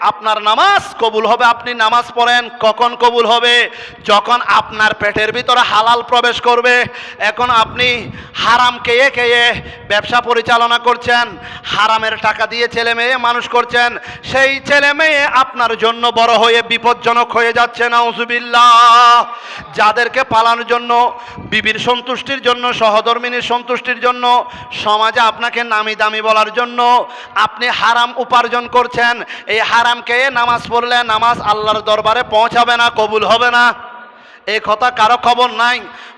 আপনার নামাজ কবুল হবে, আপনি নামাজ পড়েন, কখন কবুল হবে? যখন আপনার পেটের ভিতরে হালাল প্রবেশ করবে, এখন আপনি হারাম খেয়ে খেয়ে ব্যবসা পরিচালনা করছেন, হারামের টাকা দিয়ে ছেলে মেয়ে মানুষ করছেন, সেই ছেলে মেয়ে আপনার জন্য বড় হয়ে বিপজ্জনক হয়ে যাচ্ছে, নাউজুবিল্লাহ। যাদেরকে পালানোর জন্য, বিবির সন্তুষ্টির জন্য, সহধর্মিনীর সন্তুষ্টির জন্য, সমাজে আপনাকে নামি দামি বলার জন্য আপনি হারাম উপার্জন করছেন, এই হারামকে নামাজ পড়লে নামাজ আল্লাহর দরবারে পৌঁছাবে না, কবুল হবে না। এই কথা কারও খবর নাই।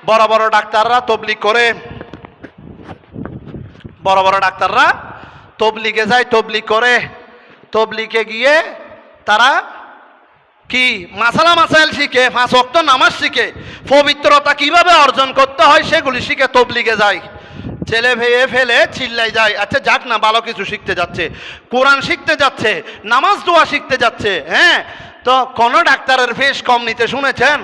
বড় বড় ডাক্তাররা তবলিগ করে। বড় বড় ডাক্তাররা তবলিগে যায়, তবলিগ করে। তবলিগে গিয়ে তারা কি মাসালা মাসাইল শিখে অক্ত নামাজ শিখে, পবিত্রতা কীভাবে অর্জন করতে হয় সেগুলি শিখে তবলিগে যায়। ছেলে ভেয়ে ফেলে চিল্লাই যায়। আচ্ছা যাক না, ভালো কিছু শিখতে যাচ্ছে। কোরআন শিখতে যাচ্ছে, নামাজ দোয়া শিখতে যাচ্ছে হ্যাঁ? তো কোন ডাক্তারের ফেস কম নিতে শুনেছেন?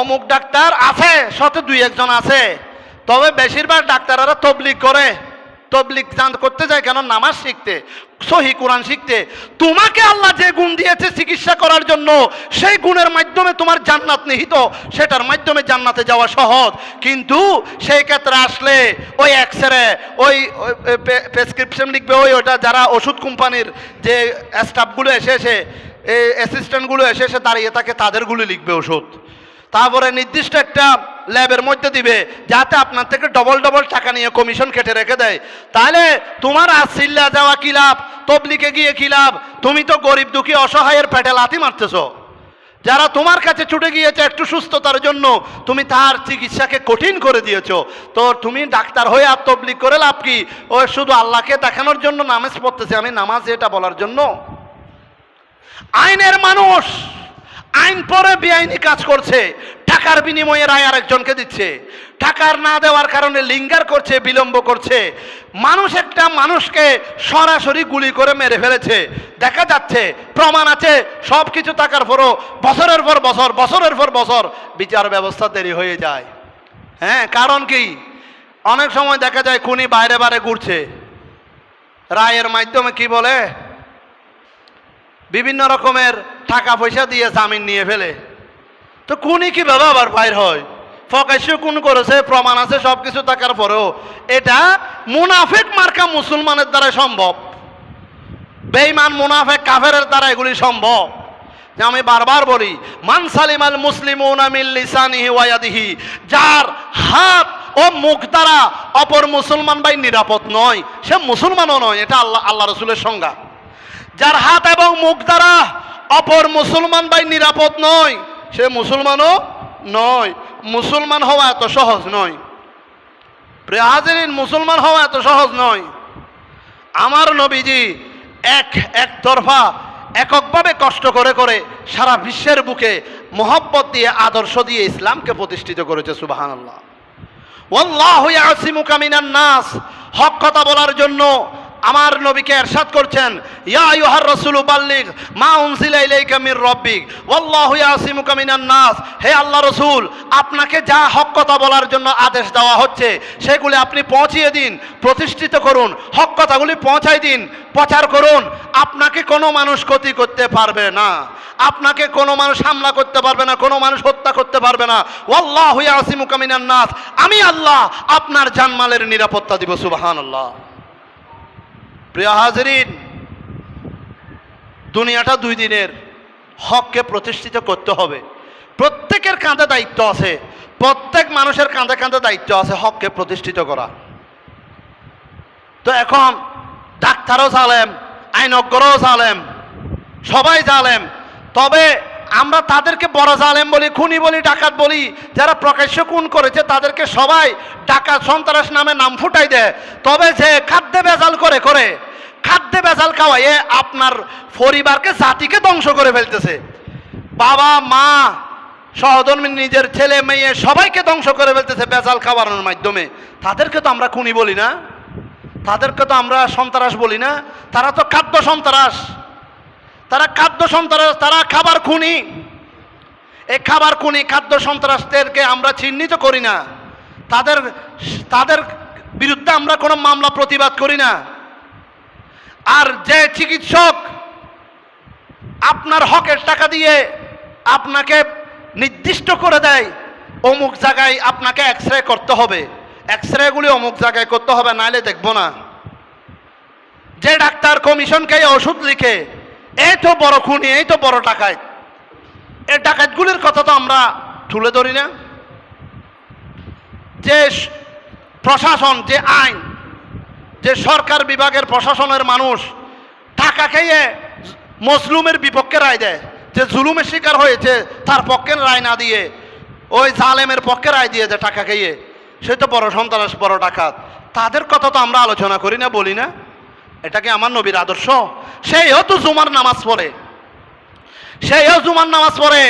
অমুক ডাক্তার আছে, শত দুই একজন আছে। তবে বেশিরভাগ ডাক্তাররা তবলিগ করে। তবলিক জান করতে যায় কেন? নামাজ শিখতে, সহি কোরআন শিখতে। তোমাকে আল্লাহ যে গুণ চিকিৎসা করার জন্য সেই গুণের মাধ্যমে তোমার জান্নাত নিহিত, সেটার মাধ্যমে জান্নাতে যাওয়া সহজ। কিন্তু সেই ক্ষেত্রে আসলে ওই এক্স রে ওই প্রেসক্রিপশন লিখবে ওই ওটা যারা ওষুধ কোম্পানির যে স্টাফগুলো এসে এসে অ্যাসিস্ট্যান্টগুলো এসে এসে দাঁড়িয়ে থাকে তাদেরগুলো লিখবে ওষুধ। তারপরে নির্দিষ্ট একটা ল্যাবের মধ্যে দিবে, যাতে আপনার থেকে ডবল ডবল টাকা নিয়ে কমিশন কেটে রেখে দেয়। তাহলে তোমার আর চিল্লা যাওয়া কি লাভ? তবলিকে গিয়ে কি লাভ? তুমি তো গরিব দুঃখী অসহায়ের পেটে লাথি মারতেছো। যারা তোমার কাছে ছুটে গিয়েছে একটু সুস্থতার জন্য, তুমি তার চিকিৎসাকে কঠিন করে দিয়েছ। তো তুমি ডাক্তার হয়ে আর তবলিক করে লাভ কি? ও শুধু আল্লাহকে দেখানোর জন্য নামাজ পড়তেছে, আমি নামাজ এটা বলার জন্য। আইনের মানুষ! আইন পরে বেআইনি কাজ করছে, টাকার বিনিময়ে রায় আরেকজনকে দিচ্ছে। টাকার না দেওয়ার কারণে লিঙ্গার করছে, বিলম্ব করছে। মানুষ একটা মানুষকে সরাসরি গুলি করে মেরে ফেলেছে। দেখা যাচ্ছে, প্রমাণ আছে সব কিছু থাকার পরও বছরের পর বছর, বছরের পর বছর বিচার ব্যবস্থা দেরি হয়ে যায়। হ্যাঁ কারণ কি? অনেক সময় দেখা যায় খুনি বাইরে বাইরে ঘুরছে। রায়ের মাধ্যমে কি বলে? বিভিন্ন রকমের টাকা পয়সা দিয়ে জামিন নিয়ে ফেলে। তো কোনই কীভাবে আবার বাইর হয়? ফকাশ্য কোন করেছে, প্রমাণ আছে সব কিছু থাকার পরেও। এটা মুনাফেক মার্কা মুসলমানের দ্বারা সম্ভব। বেইমান মুনাফেক, কাফেরের দ্বারা এগুলি সম্ভব। যে আমি বারবার বলি, মান সালিমাল মুসলিম ওয়াদিহি যার হাত ও মুখ দ্বারা অপর মুসলমান ভাই নিরাপদ নয়, সে মুসলমানও নয়, এটা আল্লাহ আল্লাহ রসুলের সংজ্ঞা। যার হাত এবং মুখ দ্বারা অপর মুসলমান ভাই নিরাপদ নয়, সে মুসলমানও নয়। মুসলমান হওয়া এত সহজ নয়। মুসলমান হওয়া এত সহজ নয়। আমার নবীজি এক একতরফা এককভাবে কষ্ট করে করে সারা বিশ্বের বুকে মোহব্বত দিয়ে, আদর্শ দিয়ে ইসলামকে প্রতিষ্ঠিত করেছে সুবাহান আল্লাহ ওয়াল্লাহু ইয়াসিমুকা মিনান নাস। হক কথা বলার জন্য আমার নবীকে এরশাদ করছেন, ইয়া আইয়ুহার রাসূলু বাল্লিগ মা উনজিলা ইলাইকা মির রাব্বিক, ওয়াল্লাহু ইয়াসিমুকা মিনান নাস, হে আল্লাহ রাসূল, আপনাকে যা হক কথা বলার জন্য আদেশ দেওয়া হচ্ছে, সেগুলি আপনি পৌঁছিয়ে দিন, প্রতিষ্ঠিত করুন, হক কথাগুলি পৌঁছাই দিন, প্রচার করুন, আপনাকে কোনো মানুষ ক্ষতি করতে পারবে না, আপনাকে কোনো মানুষ হামলা করতে পারবে না, কোনো মানুষ হত্যা করতে পারবে না, ওয়াল্লাহু ইয়াসিমুকা মিনান নাস, আমি আল্লাহ আপনার জানমালের নিরাপত্তা দিব, সুবহানাল্লাহ। প্রিয় হাজরিন, দুনিয়াটা দুই দিনের। হককে প্রতিষ্ঠিত করতে হবে। প্রত্যেকের কাঁধে দায়িত্ব আছে। প্রত্যেক মানুষের কাঁধে কাঁধে দায়িত্ব আছে হককে প্রতিষ্ঠিত করা। তো এখন ডাক্তারও জালেম, আইনজ্ঞরও জালেম, সবাই জালেম। তবে আমরা তাদেরকে বড় জালেম বলি, খুনি বলি, ডাকাত বলি, যারা প্রকাশ্য খুন করেছে তাদেরকে সবাই ডাকাত সন্ত্রাস নামে নাম ফুটাই দেয়। তবে যে খাদ্যে বেজাল করে করে, খাদ্যে বেজাল খাওয়াইয়ে আপনার পরিবারকে, জাতিকে ধ্বংস করে ফেলতেছে। বাবা, মা, সহধর্মী নিজের ছেলে, মেয়ে, সবাইকে ধ্বংস করে ফেলতেছে বেজাল খাওয়ানোর মাধ্যমে। তাদেরকে তো আমরা খুনি বলি না। তাদেরকে তো আমরা সন্ত্রাস বলি না। তারা তো খাদ্য সন্ত্রাস। তারা খাদ্য সন্ত্রাস তারা খাবার খুনি। এই খাবার খুনি খাদ্য সন্ত্রাসদেরকে আমরা চিহ্নিত করি না। তাদের তাদের বিরুদ্ধে আমরা কোনো মামলা প্রতিবাদ করি না। আর যে চিকিৎসক আপনার হকের টাকা দিয়ে আপনাকে নির্দিষ্ট করে দেয়, অমুক জায়গায় আপনাকে এক্স রে করতে হবে। এক্স রেগুলি অমুক জায়গায় করতে হবে, নাইলে দেখব না। যে ডাক্তার কমিশনকে ওষুধ লিখে এই তো বড় খুনি, এই তো বড় টাকায় এই ডাকাতগুলির কথা তো আমরা তুলে ধরি না। যে প্রশাসন, যে আইন, যে সরকার বিভাগের প্রশাসনের মানুষ, টাকা খেয়ে মজলুমের বিপক্ষে রায় দেয়। যে জুলুমের শিকার হয়েছে, তার পক্ষে রায় না দিয়ে, ওই জালেমের পক্ষে রায় দিয়ে দেয় টাকা খেয়ে। সে তো বড় সন্ত্রাস, বড় ডাকাত। তাদের কথা তো আমরা আলোচনা করি না, বলি না। এটা কি আমার নবীর আদর্শ। সেই হতো জুমার নামাজ পড়ে। সেইও জুমার নামাজ পড়ে।